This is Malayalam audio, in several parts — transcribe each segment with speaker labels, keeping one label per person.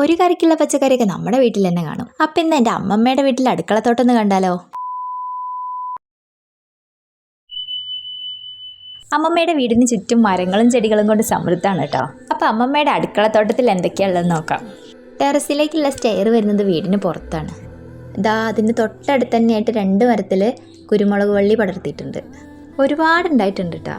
Speaker 1: ഒരു കറിക്കുള്ള പച്ചക്കറിയൊക്കെ നമ്മുടെ വീട്ടിൽ തന്നെ കാണും. അപ്പം ഇന്ന് എന്റെ അമ്മമ്മയുടെ വീട്ടിൽ അടുക്കളത്തോട്ടൊന്ന് കണ്ടാലോ? അമ്മമ്മയുടെ വീടിന് ചുറ്റും മരങ്ങളും ചെടികളും കൊണ്ട് സമൃദ്ധമാണ് കേട്ടോ. അപ്പോൾ അമ്മമ്മയുടെ അടുക്കളത്തോട്ടത്തിൽ എന്തൊക്കെയാണുള്ളത് നോക്കാം. ടെറസിലേക്കുള്ള സ്റ്റെയർ വരുന്നത് വീടിന് പുറത്താണ്. ഇതാ അതിന് തൊട്ടടുത്ത് തന്നെയായിട്ട് രണ്ട് മരത്തിൽ കുരുമുളക് വള്ളി പടർത്തിയിട്ടുണ്ട്. ഒരുപാട് ഉണ്ടായിട്ടുണ്ട് കേട്ടോ.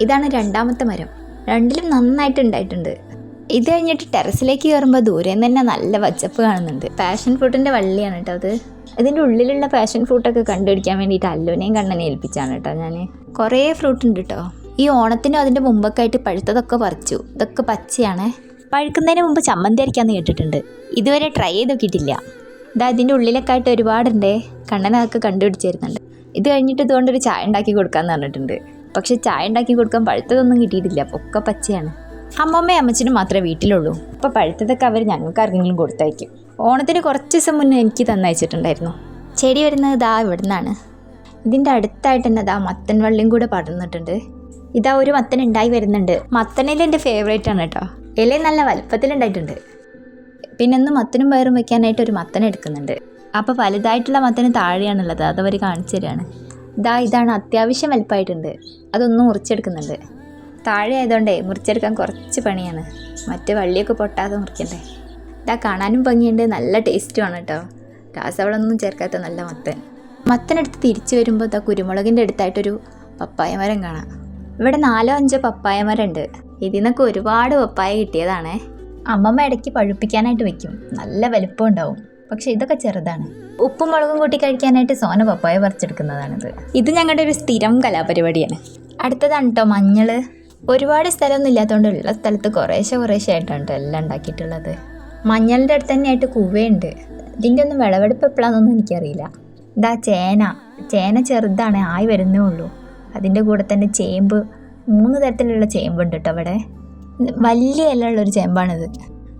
Speaker 1: ഇതാണ് രണ്ടാമത്തെ മരം. രണ്ടിലും നന്നായിട്ട് ഉണ്ടായിട്ടുണ്ട്. ഇത് കഴിഞ്ഞിട്ട് ടെറസിലേക്ക് കയറുമ്പോൾ ദൂരെ നിന്ന് തന്നെ നല്ല പച്ചപ്പ് കാണുന്നുണ്ട്. പാഷൻ ഫ്രൂട്ടിന്റെ വള്ളിയാണ് കേട്ടോ അത്. ഇതിന്റെ ഉള്ളിലുള്ള പാഷൻ ഫ്രൂട്ടൊക്കെ കണ്ടുപിടിക്കാൻ വേണ്ടിയിട്ട് അല്ലുവിനെയും കണ്ണനെ ഏൽപ്പിച്ചാണ് കേട്ടോ ഞാൻ കുറേ ഫ്രൂട്ട് ഉണ്ട് കേട്ടോ ഈ ഓണത്തിനും അതിന്റെ മുമ്പൊക്കെ ആയിട്ട് പഴുത്തതൊക്കെ പറിച്ചു. ഇതൊക്കെ പച്ചയാണേ. പഴുക്കുന്നതിന് മുമ്പ് ചമ്മന്തി അരിക്കാന്ന് കേട്ടിട്ടുണ്ട്. ഇതുവരെ ട്രൈ ചെയ്ത് നോക്കിയിട്ടില്ല ഇതാ ഇതിന്റെ ഉള്ളിലൊക്കെ ആയിട്ട് ഒരുപാടുണ്ടേ. കണ്ണനൊക്കെ കണ്ടുപിടിച്ചിരുന്നുണ്ട്. ഇത് കഴിഞ്ഞിട്ട് ഇതുകൊണ്ടൊരു ചായ ഉണ്ടാക്കി കൊടുക്കാമെന്ന് പറഞ്ഞിട്ടുണ്ട്. പക്ഷെ ചായ ഉണ്ടാക്കി കൊടുക്കാൻ പഴുത്തതൊന്നും കിട്ടിയിട്ടില്ല. ഒക്കെ പച്ചയാണ്. അമ്മമ്മയും അമ്മച്ചനും മാത്രമേ വീട്ടിലുള്ളൂ. അപ്പോൾ പഴുത്തതൊക്കെ അവർ ഞങ്ങൾക്ക് ആർക്കെങ്കിലും കൊടുത്തയക്കും. ഓണത്തിന് കുറച്ച് ദിവസം മുന്നേ എനിക്ക് തന്നയച്ചിട്ടുണ്ടായിരുന്നു. ചെടി വരുന്നത് ഇതാ ഇവിടെ നിന്നാണ് ഇതിന്റെ അടുത്തായിട്ട് തന്നെ ഇതാ മത്തൻ വള്ളിയും കൂടെ പടർന്നിട്ടുണ്ട്. ഇതാ ഒരു മത്തൻ ഉണ്ടായി വരുന്നുണ്ട്. മത്തനിൽ എന്റെ ഫേവറേറ്റ് ആണ് കേട്ടോ ഇല നല്ല വലുപ്പത്തിലുണ്ടായിട്ടുണ്ട് പിന്നെ ഒന്ന് മത്തനും പയറും വെക്കാനായിട്ട് ഒരു മത്തൻ എടുക്കുന്നുണ്ട്. അപ്പോൾ വലുതായിട്ടുള്ള മത്തന് താഴെയാണുള്ളത്. അതവർ കാണിച്ചു തരികയാണ് ഇതാ ഇതാണ് അത്യാവശ്യം വലുപ്പമായിട്ടുണ്ട്. അതൊന്നും മുറിച്ചെടുക്കുന്നുണ്ട്. താഴെ ആയതുകൊണ്ടേ മുറിച്ചെടുക്കാൻ കുറച്ച് പണിയാണ്. മറ്റേ വള്ളിയൊക്കെ പൊട്ടാതെ മുറിക്കണ്ടേ. ഇതാ കാണാനും ഭംഗിയുണ്ട്. നല്ല ടേസ്റ്റുമാണ് കേട്ടോ രാസവളമൊന്നും ചേർക്കാത്ത നല്ല മത്തൻ. മത്തനെടുത്ത് തിരിച്ചു വരുമ്പോൾ ഇതാ കുരുമുളകിന്റെ അടുത്തായിട്ടൊരു പപ്പായ മരം കാണാം. ഇവിടെ നാലോ അഞ്ചോ പപ്പായ മരം ഉണ്ട് ഇതിൽ നിന്നൊക്കെ ഒരുപാട് പപ്പായ കിട്ടിയതാണേ. അമ്മമ്മ ഇടയ്ക്ക് പഴുപ്പിക്കാനായിട്ട് വെക്കും. നല്ല വലുപ്പം ഉണ്ടാവും. പക്ഷെ ഇതൊക്കെ ചെറുതാണ്. ഉപ്പും മുളകും കൂട്ടി കഴിക്കാനായിട്ട് സോന പപ്പായ പറിച്ചെടുക്കുന്നതാണിത്. ഇത് ഞങ്ങളുടെ ഒരു സ്ഥിരം കലാപരിപാടിയാണ്. അടുത്തതാണ് കേട്ടോ മഞ്ഞൾ ഒരുപാട് സ്ഥലമൊന്നും ഇല്ലാത്തതുകൊണ്ട് ഉള്ള സ്ഥലത്ത് കുറേശ്ശെ കുറേശ്ശെ ആയിട്ടാണ് ട്ടോ എല്ലാം ഉണ്ടാക്കിയിട്ടുള്ളത്. മഞ്ഞളിന്റെ അടുത്ത് തന്നെയായിട്ട് കുവയുണ്ട്. ഇതിന്റെ ഒന്നും വിളവെടുപ്പ് എപ്പോഴാണെന്നൊന്നും എനിക്കറിയില്ല. ഇതാ ചേന. ചേന ചെറുതാണ് ആയി വരുന്നേ ഉള്ളൂ. അതിന്റെ കൂടെ തന്നെ ചേമ്പ്. മൂന്ന് തരത്തിലുള്ള ചേമ്പുണ്ട് കേട്ടോ അവിടെ. വലിയ ഇലയുള്ളൊരു ചേമ്പാണിത്.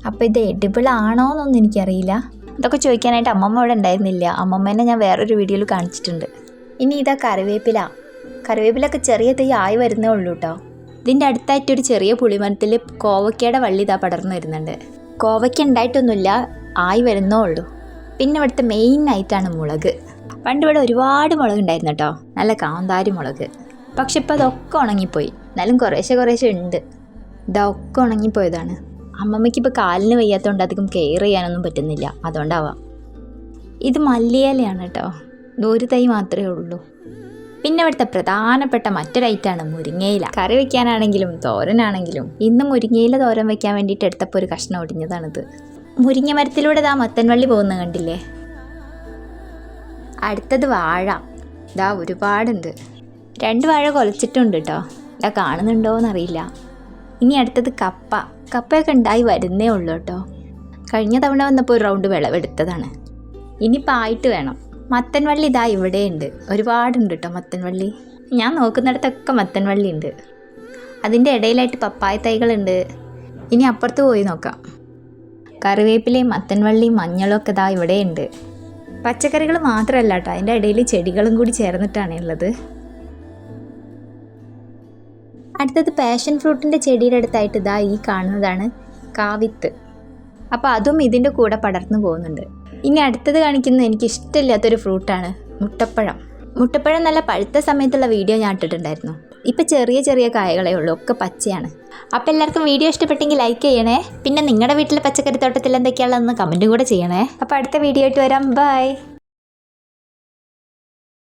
Speaker 1: അപ്പോൾ ഇത് എഡിബിളാണോ എന്നൊന്നും എനിക്കറിയില്ല. ഇതൊക്കെ ചോദിക്കാനായിട്ട് അമ്മമ്മ ഇവിടെ ഉണ്ടായിരുന്നില്ല. അമ്മമ്മേനെ ഞാൻ വേറൊരു വീഡിയോയിൽ കാണിച്ചിട്ടുണ്ട്. ഇനി ഇതാ കറിവേപ്പില. കറിവേപ്പിലൊക്കെ ചെറിയ തൈ ആയി വരുന്നേ ഉള്ളൂ കേട്ടോ. ഇതിന്റെ അടുത്തായിട്ടൊരു ചെറിയ പുളിമരത്തിൽ കോവയ്ക്കയുടെ വള്ളി ഇതാ പടർന്നു വരുന്നുണ്ട്. കോവയ്ക്ക ഉണ്ടായിട്ടൊന്നുമില്ല ആയി വരുന്നേ ഉള്ളൂ. പിന്നെ ഇവിടുത്തെ മെയിൻ ആയിട്ടാണ് മുളക്. പണ്ട് ഇവിടെ ഒരുപാട് മുളക് ഉണ്ടായിരുന്നു കേട്ടോ. നല്ല കാന്താരി മുളക്. പക്ഷെ ഇപ്പോൾ അതൊക്കെ ഉണങ്ങിപ്പോയി. എന്നാലും കുറേശ്ശെ കുറേശ്ശെ ഉണ്ട്. ഇതൊക്കെ ഉണങ്ങിപ്പോയതാണ്. അമ്മമ്മയ്ക്ക് ഇപ്പോൾ കാലിന് വയ്യാത്തതുകൊണ്ട് അധികം കെയർ ചെയ്യാനൊന്നും പറ്റുന്നില്ല. അതുകൊണ്ടാവാം. ഇത് മല്ലിയിലയാണ് കേട്ടോ. ഒരു തൈ മാത്രമേ ഉള്ളൂ. പിന്നെ ഇവിടുത്തെ പ്രധാനപ്പെട്ട മറ്റൊരു ഐറ്റാണ് മുരിങ്ങയില. കറി വെക്കാനാണെങ്കിലും തോരനാണെങ്കിലും ഇന്ന് മുരിങ്ങയില തോരൻ വെക്കാൻ വേണ്ടിയിട്ട് എടുത്തപ്പോൾ ഒരു കഷ്ണം ഒടിഞ്ഞതാണിത്. മുരിങ്ങ മരത്തിലൂടെ ഇതാ മത്തൻവള്ളി പോകുന്ന കണ്ടില്ലേ? അടുത്തത് വാഴ. ഇതാ ഒരുപാടുണ്ട്. രണ്ട് വാഴ കൊലച്ചിട്ടുണ്ട് കേട്ടോ ഇതാ കാണുന്നുണ്ടോ എന്നറിയില്ല ഇനി അടുത്തത് കപ്പ. കപ്പയൊക്കെ ഉണ്ടായി വരുന്നേ ഉള്ളൂ കേട്ടോ കഴിഞ്ഞ തവണ വന്നപ്പോൾ ഒരു റൗണ്ട് വിളവെടുത്തതാണ്. ഇനിയിപ്പോൾ ആയിട്ട് വേണം. മത്തൻവള്ളി ഇതാ ഇവിടെയുണ്ട്. ഒരുപാടുണ്ട് കേട്ടോ മത്തൻവള്ളി. ഞാൻ നോക്കുന്നിടത്തൊക്കെ മത്തൻവള്ളി ഉണ്ട് അതിന്റെ ഇടയിലായിട്ട് പപ്പായ തൈകളുണ്ട്. ഇനി അപ്പുറത്ത് പോയി നോക്കാം. കറിവേപ്പിലയും മത്തൻവള്ളിയും മഞ്ഞളും ഒക്കെ ഇതാ ഇവിടെയുണ്ട്. പച്ചക്കറികൾ മാത്രമല്ല കേട്ടോ അതിന്റെ ഇടയിൽ ചെടികളും കൂടി ചേർന്നിട്ടാണ് ഉള്ളത്. അടുത്തത് പാഷൻ ഫ്രൂട്ടിന്റെ ചെടിയുടെ അടുത്തായിട്ട് ഇതാ ഈ കാണുന്നതാണ് കാവിത്ത്. അപ്പോൾ അതും ഇതിന്റെ കൂടെ പടർന്നു പോകുന്നുണ്ട്. ഇനി അടുത്തത് കാണിക്കുന്ന എനിക്ക് ഇഷ്ടമില്ലാത്തൊരു ഫ്രൂട്ടാണ് മുട്ടപ്പഴം. മുട്ടപ്പഴം നല്ല പഴുത്ത സമയത്തുള്ള വീഡിയോ ഞാൻ ഇട്ടിട്ടുണ്ടായിരുന്നു. ഇപ്പം ചെറിയ ചെറിയ കായകളേ ഉള്ളൂ ഒക്കെ പച്ചയാണ്. അപ്പോൾ എല്ലാവർക്കും വീഡിയോ ഇഷ്ടപ്പെട്ടെങ്കിൽ ലൈക്ക് ചെയ്യണേ. പിന്നെ നിങ്ങളുടെ വീട്ടിലെ പച്ചക്കറി തോട്ടത്തിൽ എന്തൊക്കെയാണെന്ന് കമന്റും കൂടെ ചെയ്യണേ. അപ്പോൾ അടുത്ത വീഡിയോ ആയിട്ട് വരാം. ബൈ